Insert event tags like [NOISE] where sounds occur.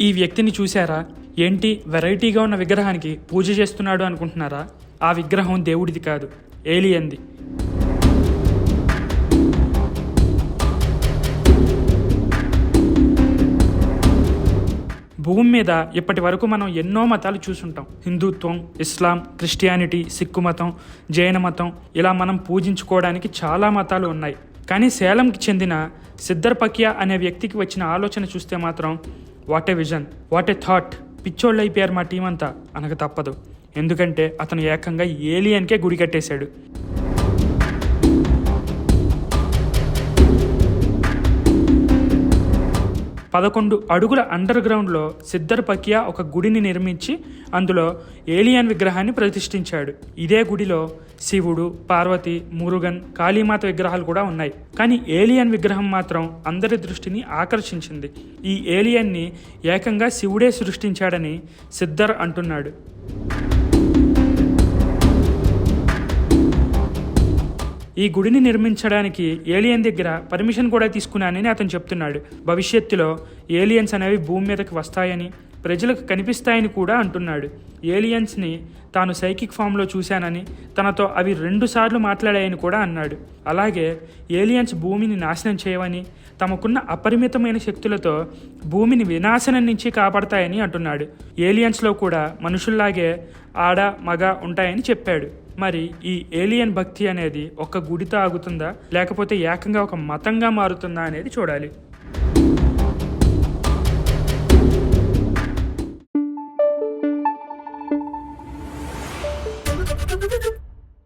ఈ వ్యక్తిని చూశారా? ఏంటి? వెరైటీగా ఉన్న విగ్రహానికి పూజ చేస్తున్నాడు అనుకుంటున్నారా? ఆ విగ్రహం దేవుడిది కాదు ఏలియన్ది. భూమి మీద ఇప్పటి వరకు మనం ఎన్నో మతాలు చూసుంటాం. హిందుత్వం ఇస్లాం క్రిస్టియానిటీ సిక్కు మతం జైన మతం ఇలా మనం పూజించుకోవడానికి చాలా మతాలు ఉన్నాయి. కానీ సేలంకి చెందిన సిద్ధర్పకియా అనే వ్యక్తికి వచ్చిన ఆలోచన చూస్తే మాత్రం what a vision what a thought పిచ్చోళ్ళు అయిపోయారు మా టీం అంతా అనక తప్పదు. ఎందుకంటే అతను ఏకంగా ఏలియన్కే గుడి కట్టేశాడు. పదకొండు అడుగుల అండర్ గ్రౌండ్లో సిద్ధర్ పకియా ఒక గుడిని నిర్మించి అందులో ఏలియన్ విగ్రహాన్ని ప్రతిష్ఠించాడు. ఇదే గుడిలో శివుడు పార్వతి మురుగన్ కాళీమాత విగ్రహాలు కూడా ఉన్నాయి. కానీ ఏలియన్ విగ్రహం మాత్రం అందరి దృష్టిని ఆకర్షించింది. ఈ ఏలియన్ని ఏకంగా శివుడే సృష్టించాడని సిద్ధర్ అంటున్నాడు. ఈ గుడిని నిర్మించడానికి ఏలియన్ దగ్గర పర్మిషన్ కూడా తీసుకున్నానని అతను చెప్తున్నాడు. భవిష్యత్తులో ఏలియన్స్ అనేవి భూమి మీదకి వస్తాయని ప్రజలకు కనిపిస్తాయని కూడా అంటున్నాడు. ఏలియన్స్ని తాను సైకిక్ ఫామ్లో చూశానని తనతో అవి రెండుసార్లు మాట్లాడాయని కూడా అన్నాడు. అలాగే ఏలియన్స్ భూమిని నాశనం చేయవని తమకున్న అపరిమితమైన శక్తులతో భూమిని వినాశనం నుంచి కాపాడతాయని అంటున్నాడు. ఏలియన్స్లో కూడా మనుషుల్లాగే ఆడ మగ ఉంటాయని చెప్పాడు. మరి ఈ ఏలియన్ భక్తి అనేది ఒక గుడితో ఆగుతుందా? లేకపోతే ఏకంగా ఒక మతంగా మారుతుందా అనేది చూడాలి. Thank [LAUGHS] you.